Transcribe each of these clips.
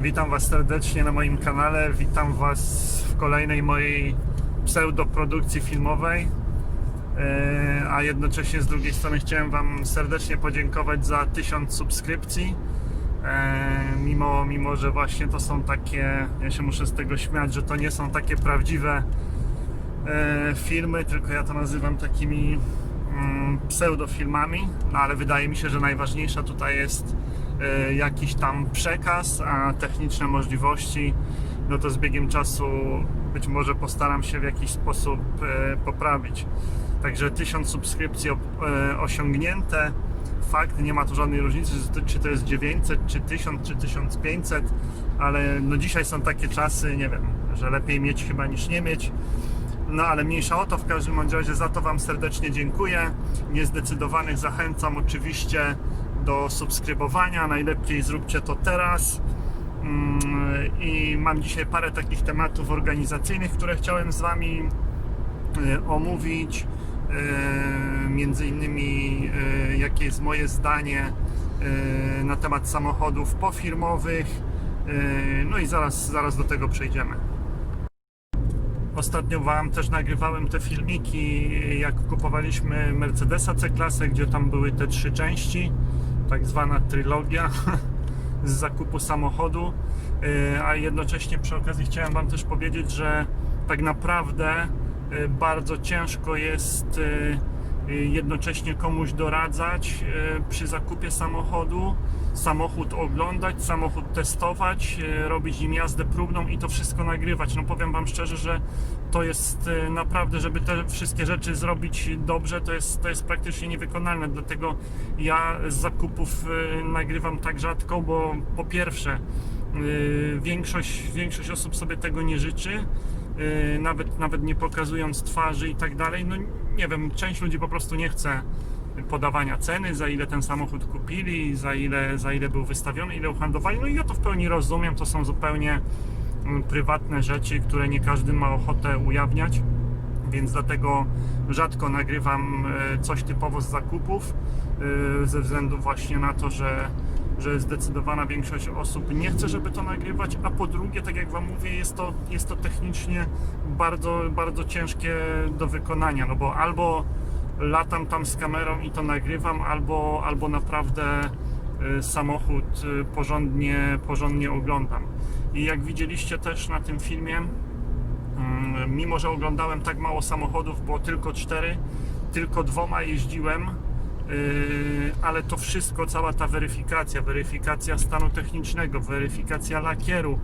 Witam Was serdecznie na moim kanale. Witam Was w kolejnej mojej pseudoprodukcji filmowej. E, A jednocześnie z drugiej strony chciałem Wam serdecznie podziękować za 1000 subskrypcji. E, Mimo, mimo, że właśnie to są takie, ja się muszę z tego śmiać, że to nie są takie prawdziwe e, filmy, tylko ja to nazywam takimi mm, pseudofilmami, no ale wydaje mi się, że najważniejsza tutaj jest jakiś tam przekaz, a techniczne możliwości, no to z biegiem czasu być może postaram się w jakiś sposób e, poprawić. Także 1000 subskrypcji e, osiągnięte. Fakt, nie ma tu żadnej różnicy, czy to- jest 900, czy 1000, czy 1500, ale no dzisiaj są takie czasy, nie wiem, że lepiej mieć chyba niż nie mieć. No ale mniejsza o to, w każdym razie za to Wam serdecznie dziękuję. Niezdecydowanych zachęcam oczywiście do subskrybowania. Najlepiej zróbcie to teraz. Mm, I mam dzisiaj parę takich tematów organizacyjnych, które chciałem z Wami e, omówić. E, Między innymi, e, jakie jest moje zdanie na temat samochodów pofirmowych. No i zaraz, zaraz do tego przejdziemy. Ostatnio Wam też nagrywałem te filmiki, jak kupowaliśmy Mercedesa C-klasę, gdzie tam były te trzy części, tak zwana trylogia z zakupu samochodu, Yy, a jednocześnie przy okazji chciałem Wam też powiedzieć, że tak naprawdę yy, bardzo ciężko jest yy, jednocześnie komuś doradzać yy, przy zakupie samochodu, samochód oglądać, samochód testować, yy, robić nim jazdę próbną i to wszystko nagrywać. No powiem Wam szczerze, że to jest naprawdę, żeby te wszystkie rzeczy zrobić dobrze, to jest, to jest praktycznie niewykonalne. Dlatego ja z zakupów nagrywam tak rzadko, bo po pierwsze większość, większość osób sobie tego nie życzy. Yy, nawet, nawet nie pokazując twarzy i tak dalej. No nie wiem, część ludzi po prostu nie chce podawania ceny, za ile ten samochód kupili, za ile, za ile był wystawiony, ile uhandlowali. No i ja to w pełni rozumiem, to są zupełnie mm, prywatne rzeczy, które nie każdy ma ochotę ujawniać, więc dlatego rzadko nagrywam e, coś typowo z zakupów, e, ze względu właśnie na to, że że zdecydowana większość osób nie chce, żeby to nagrywać, a po drugie, tak jak Wam mówię, jest to, jest to technicznie bardzo, bardzo ciężkie do wykonania, no bo albo latam tam z kamerą i to nagrywam, albo, albo naprawdę y, samochód y, porządnie, porządnie oglądam. I jak widzieliście też na tym filmie, mm, mimo że oglądałem tak mało samochodów, bo tylko cztery, tylko dwoma jeździłem, ale to wszystko, cała ta weryfikacja, weryfikacja stanu technicznego, weryfikacja lakieru,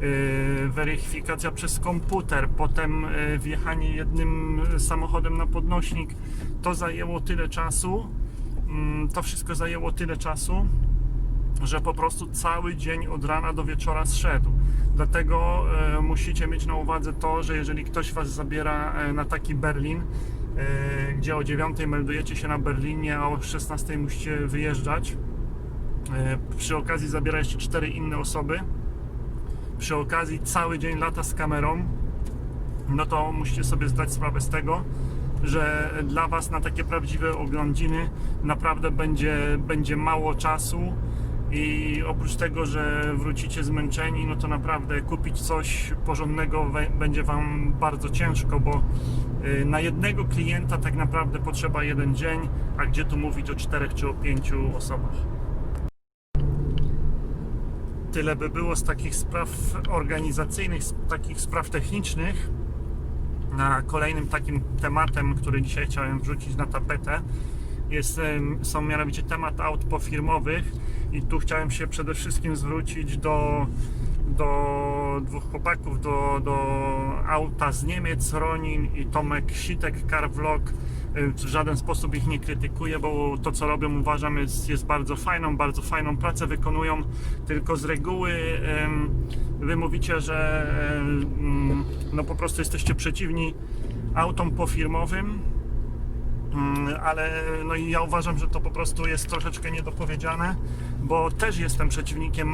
yy, weryfikacja przez komputer, potem yy, wjechanie jednym samochodem na podnośnik, to zajęło tyle czasu, mm, to wszystko zajęło tyle czasu, że po prostu cały dzień od rana do wieczora zszedł. Dlatego musicie mieć na uwadze to, że jeżeli ktoś Was zabiera na taki Berlin, gdzie o 9 meldujecie się na Berlinie, a o 16 musicie wyjeżdżać, e, przy okazji zabiera jeszcze 4 inne osoby, przy okazji cały dzień lata z kamerą, no to musicie sobie zdać sprawę z tego, że dla Was na takie prawdziwe oglądziny naprawdę będzie, będzie mało czasu. I oprócz tego, że wrócicie zmęczeni, no to naprawdę kupić coś porządnego będzie Wam bardzo ciężko, bo na jednego klienta tak naprawdę potrzeba jeden dzień, a gdzie tu mówić o czterech czy o pięciu osobach. Tyle by było z takich spraw organizacyjnych, z takich spraw technicznych na kolejnym takim tematem, który dzisiaj chciałem wrzucić na tapetę, jest, są mianowicie temat aut pofirmowych i tu chciałem się przede wszystkim zwrócić do, do dwóch chłopaków, do, do auta z Niemiec, Ronin i Tomek Sitek, Car Vlog. Y, W żaden sposób ich nie krytykuję, bo to co robią uważam jest, jest bardzo fajną, bardzo fajną pracę wykonują, tylko z reguły wy mówicie, że no po prostu jesteście przeciwni autom pofirmowym, ale no i ja uważam, że to po prostu jest troszeczkę niedopowiedziane, bo też jestem przeciwnikiem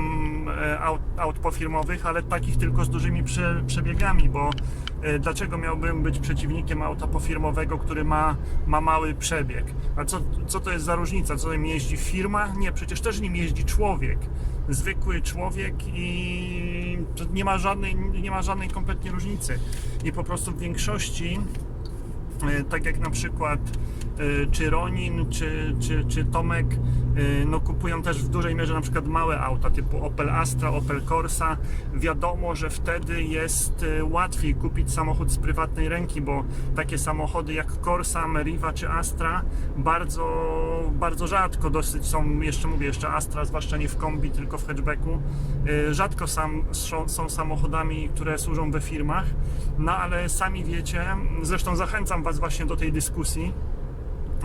e, aut, aut pofirmowych, ale takich tylko z dużymi prze, przebiegami, bo e, dlaczego miałbym być przeciwnikiem auta pofirmowego, który ma, ma mały przebieg? A co, co to jest za różnica? Co nim jeździ firma? Nie, przecież też nim jeździ człowiek. zwykły człowiek i nie ma żadnej, nie ma żadnej kompletnie różnicy. I po prostu w większości tak jak na przykład e, czy Ronin, czy, czy, czy Tomek, e, no kupują też w dużej mierze na przykład małe auta typu Opel Astra, Opel Corsa. Wiadomo, że wtedy jest e, łatwiej kupić samochód z prywatnej ręki, bo takie samochody jak Corsa, Meriva czy Astra bardzo, bardzo rzadko dosyć są, jeszcze mówię, jeszcze Astra, zwłaszcza nie w kombi, tylko w hatchbacku, rzadko sam, są samochodami, które służą we firmach, no ale sami wiecie, zresztą zachęcam Was właśnie do tej dyskusji,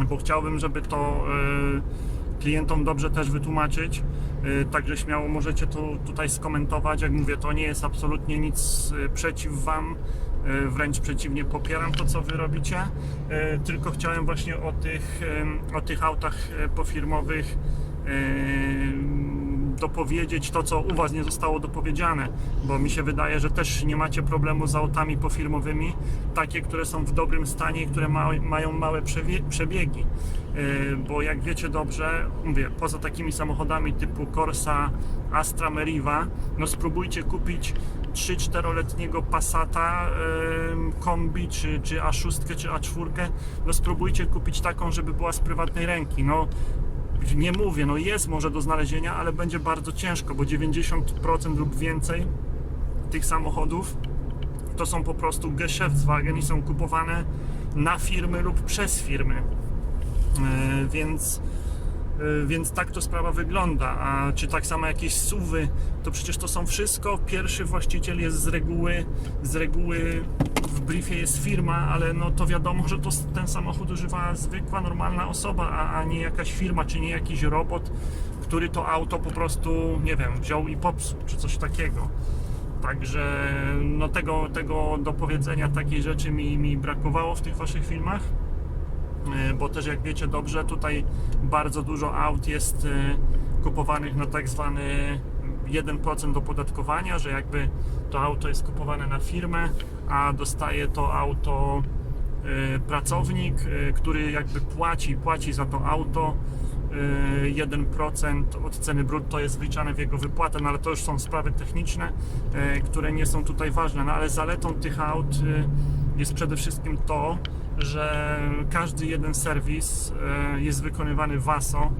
bo chciałbym, żeby to e, klientom dobrze też wytłumaczyć. E, Także śmiało możecie to tutaj skomentować. Jak mówię, to nie jest absolutnie nic e, przeciw Wam. Wręcz przeciwnie, popieram to, co Wy robicie. Tylko chciałem właśnie o tych, o tych autach pofirmowych dopowiedzieć to, co u Was nie zostało dopowiedziane, bo mi się wydaje, że też nie macie problemu z autami pofirmowymi, takie, które są w dobrym stanie i które ma, mają małe przebiegi. Yy, Bo jak wiecie dobrze, mówię, poza takimi samochodami typu Corsa, Astra Meriva, no spróbujcie kupić 3-4-letniego Passata kombi, czy, czy A6, czy A4, no spróbujcie kupić taką, żeby była z prywatnej ręki. No, nie mówię, no jest może do znalezienia, ale będzie bardzo ciężko, bo 90% lub więcej tych samochodów to są po prostu Geschäftswagen i są kupowane na firmy lub przez firmy. E, Więc, więc tak to sprawa wygląda. A czy tak samo jakieś suwy, to przecież to są wszystko. Pierwszy właściciel jest z reguły, z reguły w briefie jest firma, ale no to wiadomo, że to ten samochód używa zwykła, normalna osoba, a, a nie jakaś firma, czy nie jakiś robot, który to auto po prostu, nie wiem, wziął i popsuł, czy coś takiego. Także no tego, tego do powiedzenia takiej rzeczy mi, mi brakowało w tych waszych filmach. E, bo też jak wiecie dobrze, tutaj bardzo dużo aut jest e, kupowanych na tak zwany 1% opodatkowania, że jakby to auto jest kupowane na firmę, a dostaje to auto e, pracownik, który jakby płaci, płaci za to auto. e, 1% od ceny brutto jest wliczane w jego wypłatę, no ale to już są sprawy techniczne, które nie są tutaj ważne. No ale zaletą tych aut jest przede wszystkim to, że każdy jeden serwis e, jest wykonywany w ASO.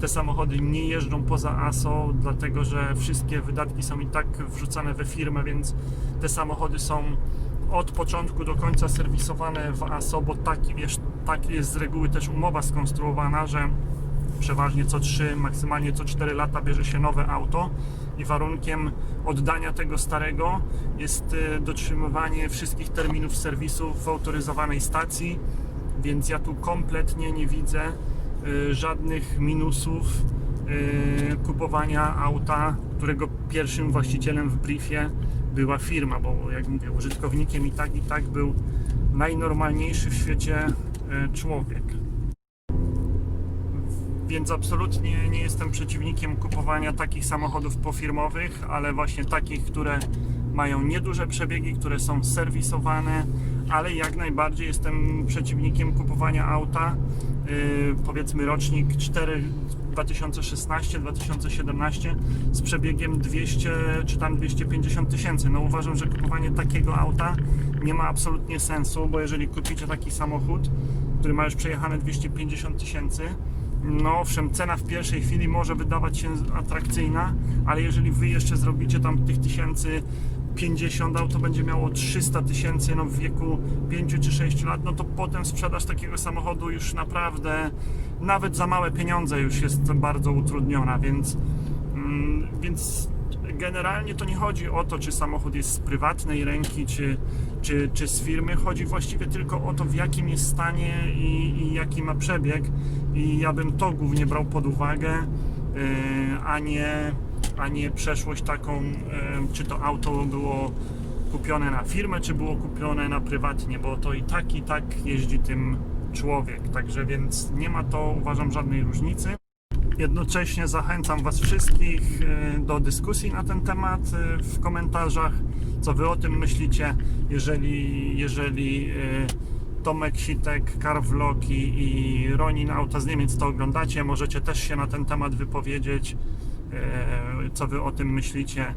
Te samochody nie jeżdżą poza ASO, dlatego że wszystkie wydatki są i tak wrzucane we firmę, więc te samochody są od początku do końca serwisowane w ASO, bo tak, jest, tak jest z reguły też umowa skonstruowana, że przeważnie co 3, maksymalnie co 4 lata bierze się nowe auto i warunkiem oddania tego starego jest e, dotrzymywanie wszystkich terminów serwisu w autoryzowanej stacji, więc ja tu kompletnie nie widzę e, żadnych minusów e, kupowania auta, którego pierwszym właścicielem w briefie była firma, bo jak mówię, użytkownikiem i tak i tak był najnormalniejszy w świecie człowiek więc absolutnie nie jestem przeciwnikiem kupowania takich samochodów pofirmowych, ale właśnie takich, które mają nieduże przebiegi, które są serwisowane, ale jak najbardziej jestem przeciwnikiem kupowania auta, yy, powiedzmy rocznik 4 2016-2017 z przebiegiem 200 czy tam 250 tysięcy. No uważam, że kupowanie takiego auta nie ma absolutnie sensu, bo jeżeli kupicie taki samochód, który ma już przejechane 250 tysięcy, no owszem, cena w pierwszej chwili może wydawać się atrakcyjna, ale jeżeli wy jeszcze zrobicie tam tych tysięcy 50, auto będzie miało 300 tysięcy no w wieku 5 czy 6 lat, no to potem sprzedaż takiego samochodu już naprawdę nawet za małe pieniądze już jest bardzo utrudniona, więc, mm, więc generalnie to nie chodzi o to, czy samochód jest z prywatnej ręki, czy, czy, czy z firmy. Chodzi właściwie tylko o to, w jakim jest stanie i, i jaki ma przebieg. I ja bym to głównie brał pod uwagę, yy, a nie, a nie przeszłość taką, yy, czy to auto było kupione na firmę, czy było kupione na prywatnie, bo to i tak, i tak jeździ tym człowiek. Także więc nie ma to, uważam, żadnej różnicy. Jednocześnie zachęcam Was wszystkich e, do dyskusji na ten temat e, w komentarzach. Co Wy o tym myślicie? Jeżeli, jeżeli e, Tomek Sitek, Carvloki i Ronin Auta z Niemiec to oglądacie, możecie też się na ten temat wypowiedzieć. e, co wy o tym myślicie,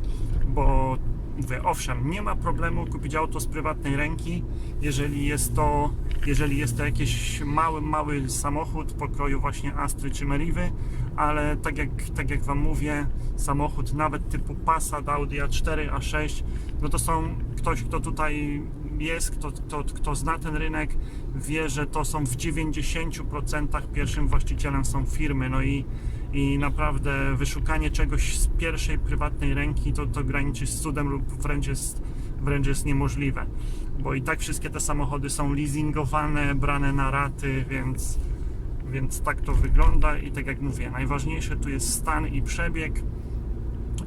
bo mówię, owszem, nie ma problemu kupić auto z prywatnej ręki, jeżeli jest to, jeżeli jest to jakiś mały, mały samochód pokroju właśnie Astry czy Merivy, ale tak jak, tak jak Wam mówię, samochód nawet typu Passat, Audi A4, A6, no to są ktoś, kto tutaj jest, kto, kto, kto zna ten rynek, wie, że to są w 90% pierwszym właścicielem są firmy, no i, i naprawdę wyszukanie czegoś z pierwszej prywatnej ręki to, to graniczy z cudem lub wręcz jest, wręcz jest niemożliwe, bo i tak wszystkie te samochody są leasingowane, brane na raty, więc, więc tak to wygląda. I tak jak mówię, najważniejsze tu jest stan i przebieg,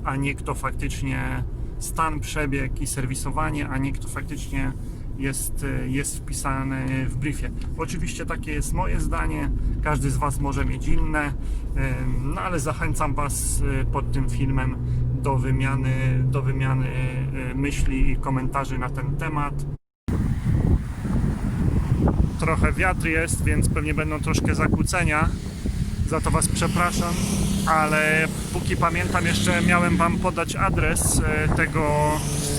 a nie kto faktycznie stan, przebieg i serwisowanie, a nie kto faktycznie jest, e, jest wpisany w briefie. Oczywiście takie jest moje zdanie, każdy z Was może mieć inne, no ale zachęcam Was e, pod tym filmem do wymiany, do wymiany e, myśli i komentarzy na ten temat. Trochę wiatr jest, więc pewnie będą troszkę zakłócenia. Za to Was przepraszam, ale póki pamiętam, jeszcze miałem Wam podać adres e, tego,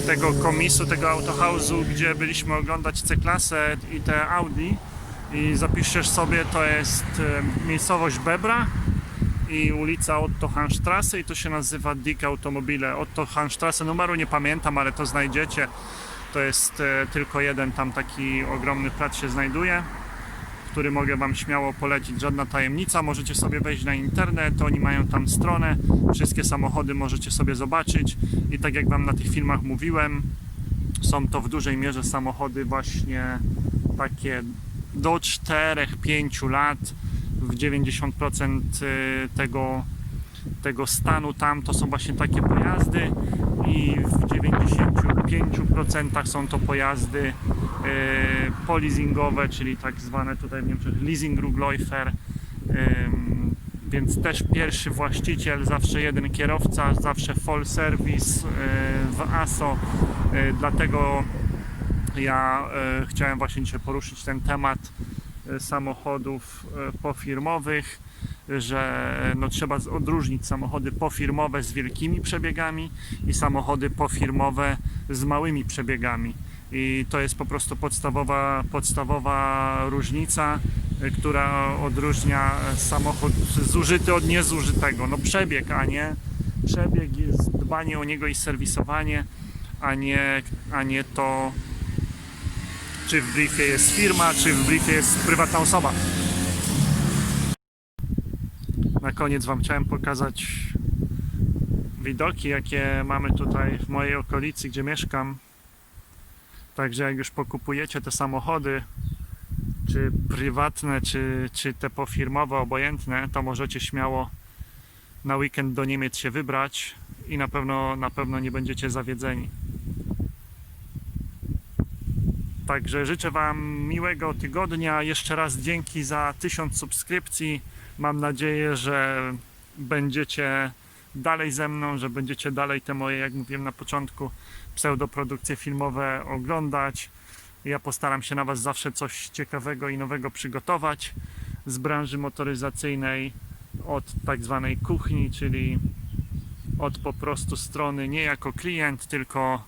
tego komisu, tego autohouse'u, gdzie byliśmy oglądać C-klasę i te Audi. I zapiszesz sobie, to jest e, miejscowość Bebra i ulica Otto Hannstrasse i to się nazywa Dick Automobile. Otto Hannstrasse, numeru nie pamiętam, ale to znajdziecie. To jest e, tylko jeden tam taki ogromny plac się znajduje który mogę Wam śmiało polecić. Żadna tajemnica. Możecie sobie wejść na internet, oni mają tam stronę, wszystkie samochody możecie sobie zobaczyć i tak jak Wam na tych filmach mówiłem, są to w dużej mierze samochody właśnie takie do 4-5 lat w 90% tego, tego stanu tam to są właśnie takie pojazdy i w 95% są to pojazdy polizingowe, czyli tak zwane tutaj w Niemczech Leasingrugläufer. Więc też pierwszy właściciel, zawsze jeden kierowca, zawsze full service e, w ASO. E, Dlatego ja chciałem właśnie dzisiaj poruszyć ten temat samochodów pofirmowych, że no, trzeba odróżnić samochody pofirmowe z wielkimi przebiegami i samochody pofirmowe z małymi przebiegami. I to jest po prostu podstawowa, podstawowa różnica, e, która odróżnia e, samochód zużyty od niezużytego. No przebieg, a nie przebieg jest dbanie o niego i serwisowanie, a nie, a nie to, czy w briefie jest firma, czy w briefie jest prywatna osoba. Na koniec Wam chciałem pokazać widoki, jakie mamy tutaj w mojej okolicy, gdzie mieszkam. Także jak już pokupujecie te samochody, czy prywatne, czy, czy te pofirmowe, obojętne, to możecie śmiało na weekend do Niemiec się wybrać i na pewno, na pewno nie będziecie zawiedzeni. Także życzę Wam miłego tygodnia. Jeszcze raz dzięki za 1000 subskrypcji. Mam nadzieję, że będziecie dalej ze mną, że będziecie dalej te moje, jak mówiłem na początku, pseudoprodukcje filmowe oglądać. Ja postaram się na Was zawsze coś ciekawego i nowego przygotować z branży motoryzacyjnej, od tak zwanej kuchni, czyli od po prostu strony nie jako klient, tylko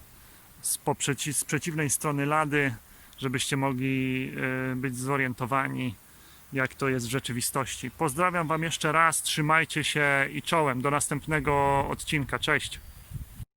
z, poprzeci- z przeciwnej strony lady, żebyście mogli e, być zorientowani, jak to jest w rzeczywistości. Pozdrawiam Wam jeszcze raz, trzymajcie się i czołem. Do następnego odcinka. Cześć.